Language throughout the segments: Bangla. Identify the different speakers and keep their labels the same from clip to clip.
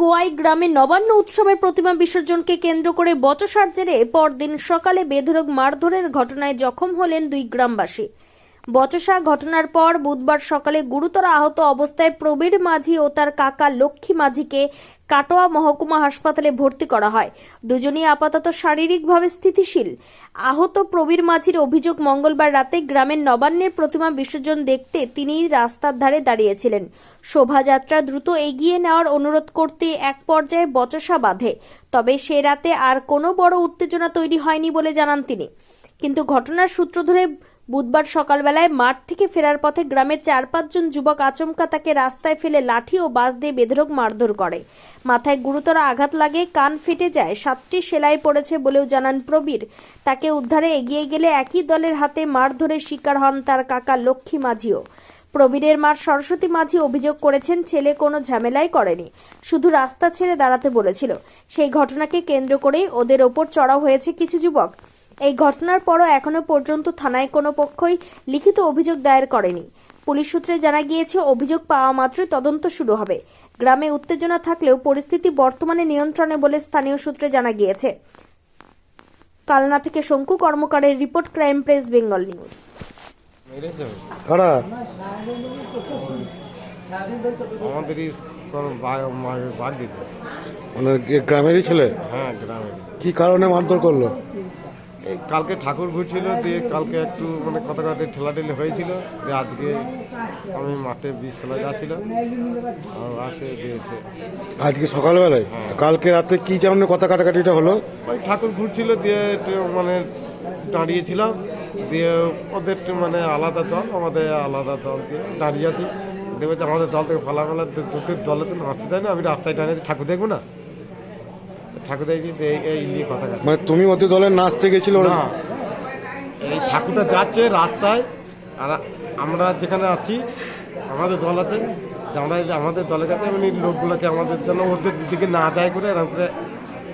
Speaker 1: খোয়াই গ্রামে নবান্ন উৎসবের প্রতিমা বিসর্জনকে কেন্দ্র করে বচসার জেরে পরদিন সকালে বেধরক মারধরের ঘটনায় জখম হলেন দুই গ্রামবাসী। বচসা ঘটনার পর বুধবার সকালে গুরুতর আহত অবস্থায় প্রবীর মাঝি ও তার কাকা লক্ষ্মী মাঝিকে কাটোয়া মহকুমা হাসপাতালে ভর্তি করা হয়। দুজনই আপাতত শারীরিকভাবে স্থিতিশীল। আহত প্রবীর মাঝির অভিযোগ মঙ্গলবার রাতে গ্রামের নবান্নের প্রতিমা বিসর্জন দেখতে তিনি রাস্তার ধারে দাঁড়িয়েছিলেন। শোভাযাত্রা দ্রুত এগিয়ে নেওয়ার অনুরোধ করতে এক পর্যায়ে বচসা বাঁধে। তবে সে রাতে আর কোনো বড় উত্তেজনা তৈরি হয়নি বলে জানান তিনি। কিন্তু ঘটনার সূত্র ধরে বুধবার সকালবেলায় মাঠ থেকে ফেরার পথে গ্রামের চার পাঁচজন যুবক আচমকা তাকে রাস্তায় ফেলে লাঠি ও বাস দিয়ে বেধরক মারধর করে। মাথায় গুরুতর আঘাত লাগে, কান ফেটে যায়, সাতটি সেলাই পড়েছে বলেও জানান প্রবীর। তাকে উদ্ধারে এগিয়ে গেলে একই দলের হাতে মারধরের শিকার হন তার কাকা লক্ষ্মী মাঝিও। প্রবীরের মা সরস্বতী মাঝি অভিযোগ করেছেন, ছেলে কোনো ঝামেলাই করেনি, শুধু রাস্তা ছেড়ে দাঁড়াতে বলেছিল। সেই ঘটনাকে কেন্দ্র করেই ওদের ওপর চড়াও হয়েছে কিছু যুবক। এই ঘটনার পরও এখনও পর্যন্ত থানায় কোনো পক্ষই লিখিত অভিযোগ দায়ের করেনি। পুলিশ সূত্রে জানা গিয়েছে অভিযোগ পাওয়া মাত্রই তদন্ত শুরু হবে। গ্রামে উত্তেজনা থাকলেও পরিস্থিতি বর্তমানে নিয়ন্ত্রণে বলে স্থানীয় সূত্রে জানা গিয়েছে। কালনা থেকে Shanku কর্মকারের report crime press Bengal news.
Speaker 2: আমাদেরই
Speaker 3: মানে এ গ্রামেরই ছেলে?
Speaker 2: হ্যাঁ গ্রামে
Speaker 3: কি কারণে মারধর করল?
Speaker 2: এই কালকে ঠাকুর ঘুরছিল দিয়ে কালকে একটু মানে কথা কাটে ঠেলাঠেলি হয়েছিল যে আজকে আমি মাঠে বীজতলা যাচ্ছিলাম আর আসে দিয়েছে
Speaker 3: আজকে সকালবেলায়? কালকে রাতে কি যেমন কথা কাটাকাটিটা হলো?
Speaker 2: ওই ঠাকুর ঘুরছিল দিয়ে একটু মানে দাঁড়িয়েছিলাম দিয়ে ওদের মানে আলাদা দল আমাদের আলাদা দল দিয়ে দাঁড়িয়ে আছি। দেখবে আমাদের দল থেকে ফলা ফেলা দলে তো নাচতে দেয় না আমি রাস্তায় দাঁড়িয়ে ঠাকুর দেখব না? ঠাকুর দেখি এই- নিয়ে কথা
Speaker 3: মানে তুমি ওদের দলের নাচতে গেছিল ওরা?
Speaker 2: না এই ঠাকুরটা যাচ্ছে রাস্তায় আর আমরা যেখানে আছি আমাদের দল আছে আমরা আমাদের দলের কাছে এমনি লোকগুলোকে আমাদের জন্য ওদের দিকে না যায় করে এরকম করে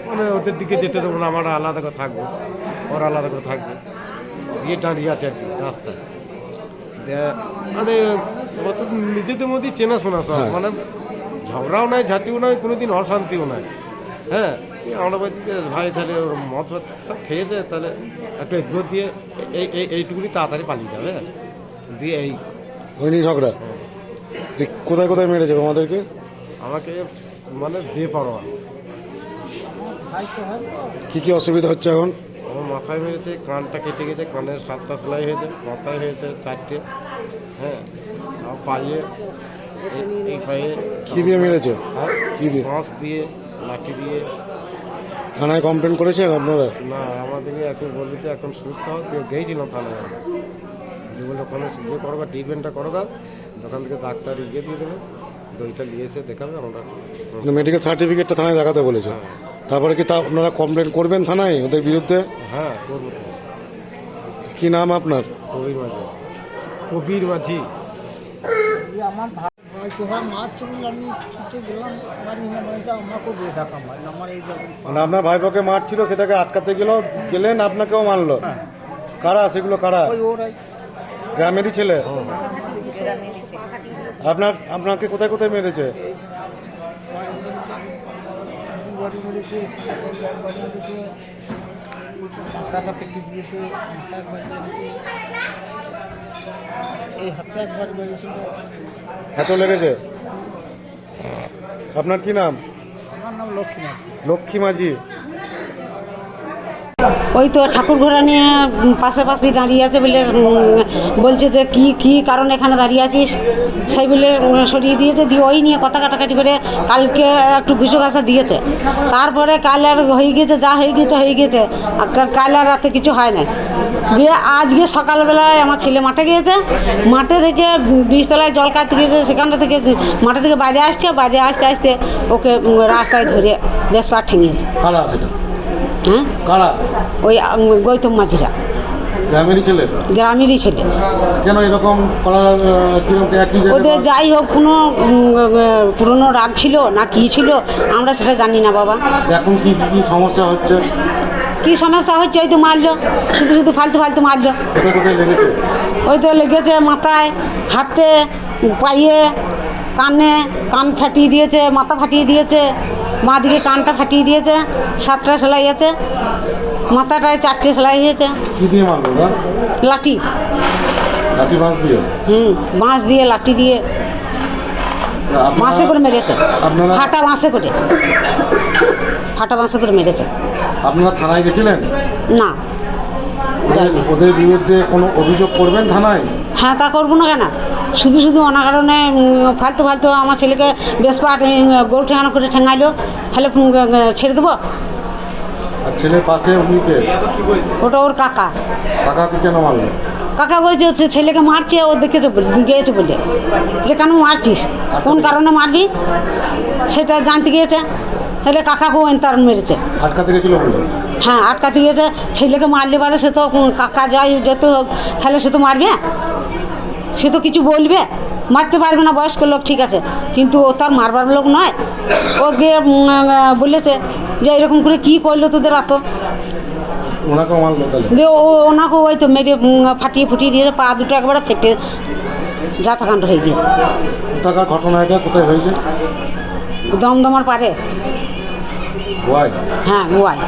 Speaker 2: মানে ওদের দিকে যেতে দেবো না আমরা আলাদা করে থাকব ওরা আলাদা করে থাকবে। দিয়ে দাঁড়িয়ে আছে আর কি রাস্তায়। মানে নিজেদের মধ্যেই চেনাশোনা সব
Speaker 3: হ্যাঁ।
Speaker 2: মানে ঝগড়াও নাই ঝাঁটিও নাই কোনোদিন অশান্তিও নাই। হ্যাঁ আমরা বলছি যে ভাই তাহলে ওর মদ সব খেয়েছে তাহলে একটু এগুলো দিয়ে এই এই এইটুকুনি তাড়াতাড়ি পালিয়ে যাবে দিয়ে এই।
Speaker 3: হয়নি ঝগড়া? কোথায় কোথায় মেরেছে আমাদেরকে?
Speaker 2: আমাকে মানে বেপরোয়া।
Speaker 3: কি কি অসুবিধা হচ্ছে এখন?
Speaker 2: আমার মাথায় মেরেছে কানটা কেটে গেছে কানের সাতটা সেলাই হয়েছে মাথায় হয়েছে চারটে হ্যাঁ? আর পায়ে এই- এই পায়ে
Speaker 3: কি দিয়ে মেরেছে?
Speaker 2: হ্যাঁ?
Speaker 3: কি দিয়ে?
Speaker 2: বাঁশ দিয়ে লাঠি দিয়ে
Speaker 3: থানায় কমপ্লেন করেছেন আপনারা?
Speaker 2: না আমাদেরকে এখন বলবে যে এখন সুস্থ কেউ গেছিলাম থানায়। যে বলে ওখানে ইয়ে করো গা ট্রিটমেন্টটা করো গা। দোকান থেকে ডাক্তার ইয়ে দিয়ে দেবে। দইটা নিয়ে এসে দেখাবে আমরা
Speaker 3: মেডিকেল সার্টিফিকেটটা থানায় দেখাতে বলেছে। তারপরে কি তা আপনারা কমপ্লেন করবেন থানায় ওদের বিরুদ্ধে?
Speaker 2: হ্যাঁ করব।
Speaker 3: কি নাম আপনার?
Speaker 2: কবির মাঝি। কবির মাঝি।
Speaker 4: হয় হয় আমার
Speaker 3: মানে আপনার ভাইপোকে মারছিল সেটাকে আটকাতে গেল গেলেন আপনাকেও মারলো? কারা? সেগুলো কারা? গ্রামেরই ছেলে? আপনার আপনাকে কোথায় কোথায় মেরেছে
Speaker 4: এই হাতে একবার মেরেছিল।
Speaker 3: এত লেগেছে? আপনার কি নাম?
Speaker 4: আমার নাম লক্ষ্মী মাঝি।
Speaker 3: লক্ষ্মী মাঝি।
Speaker 5: ওই তো ঠাকুর ঘোড়া নিয়ে পাশাপাশি দাঁড়িয়ে আছে বলে বলছে যে কি কি কারণ এখানে দাঁড়িয়ে আছিস? সেই বলে সরিয়ে দিয়েছে দিয়ে ওই নিয়ে কথা কাটাকাটি করে কালকে একটু ঘুষো ঘাসা দিয়েছে। তারপরে কাল আর হয়ে গেছে যা হয়ে গেছে হয়ে গেছে। কাল আর রাতে কিছু হয় না দিয়ে আজকে সকালবেলায় আমার ছেলে মাঠে গিয়েছে। মাঠে থেকে উম, বীজতলায় জল কাটতে গিয়েছে সেখানটা থেকে মাঠে থেকে বাইরে আসছে বাইরে আসতে আসতে ওকে রাস্তায় ধরে বেশ পা ঠেঙিয়েছে। হ্যাঁ
Speaker 3: কারা?
Speaker 5: ওই গৌতম মাঝিরা।
Speaker 3: গ্রামেরই ছেলে?
Speaker 5: গ্রামেরই ছেলে।
Speaker 3: কেন এরকম করার
Speaker 5: ওদের যাই হোক কোনো পুরনো রাগ ছিল না কি ছিল আমরা সেটা জানি না বাবা।
Speaker 3: এখন কি কি সমস্যা হচ্ছে?
Speaker 5: কি সমস্যা হচ্ছে ওই তো মারলো। শুধু শুধু ফালতু ফালতু মারলো। ওই তো লেগেছে মাথায় হাতে পায়ে কানে কান ফাটিয়ে দিয়েছে মাথা ফাটিয়ে দিয়েছে। বাঁ দিকে কানটা ফাটিয়ে দিয়েছে সাতটা সেলাই আছে মাথাটায় চারটে সেলাই হয়েছে। লাঠি।
Speaker 6: লাঠি বাঁশ দিয়ে?
Speaker 5: হুম বাঁশ দিয়ে লাঠি দিয়ে। বাঁশে করে মেরেছে। ফাটা বাঁশে করে। ফাটা বাঁশে করে মেরেছে।
Speaker 6: আপনারা থানায় গেছিলেন?
Speaker 5: না।
Speaker 6: ওদের বিরুদ্ধে কোনো অভিযোগ করবেন থানায়?
Speaker 5: হ্যাঁ তা করব না কেন? শুধু শুধু অনাকারণে উম, ফালতু ফালতু আমার ছেলেকে বেশ পাট গরু ঠেঙানো করে ঠেঙাইলো তাহলে ছেড়ে দেবো?
Speaker 6: আর ছেলের পাশে উনিকে
Speaker 5: ওটা ওর কাকা।
Speaker 6: কাকাকে কেন মারলো?
Speaker 5: কাকা বলছে হচ্ছে ছেলেকে মারছে ও দেখেছে গিয়েছে বলে। যে কেন মারছিস? কোন কারণে মারবি? সেটা জানতে গিয়েছে। তাহলে কাকাকেও তার মেরেছে। হ্যাঁ আটকাতে গিয়েছে ছেলেকে মারলে পারে সে তো কাকা যাই যত হোক তাহলে সে তো মারবে? সে তো কিছু বলবে? মারতে পারবে না বয়স্ক লোক ঠিক আছে। কিন্তু ও তার মারবার লোক নয়। ও গিয়ে বলেছে যে এরকম করে কি করল তোদের এত? দিয়ে ও ওনাকে ওই তো মেরে ফাটিয়ে ফুটিয়ে দিয়েছে পা দুটো একবারে ফেটে যাতাকাণ্ড হয়ে গিয়েছে।
Speaker 6: ঘটনা হয়েছে?
Speaker 5: দমদমার পারে
Speaker 6: গোয়ায়
Speaker 5: হ্যাঁ ওয়াই।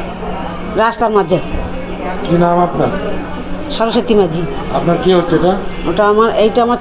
Speaker 5: রাস্তার মাঝে।
Speaker 6: কি নাম আপনার?
Speaker 5: সরস্বতী মাঝি।
Speaker 6: আপনার কি হচ্ছে এটা?
Speaker 5: ওটা আমার এইটা আমার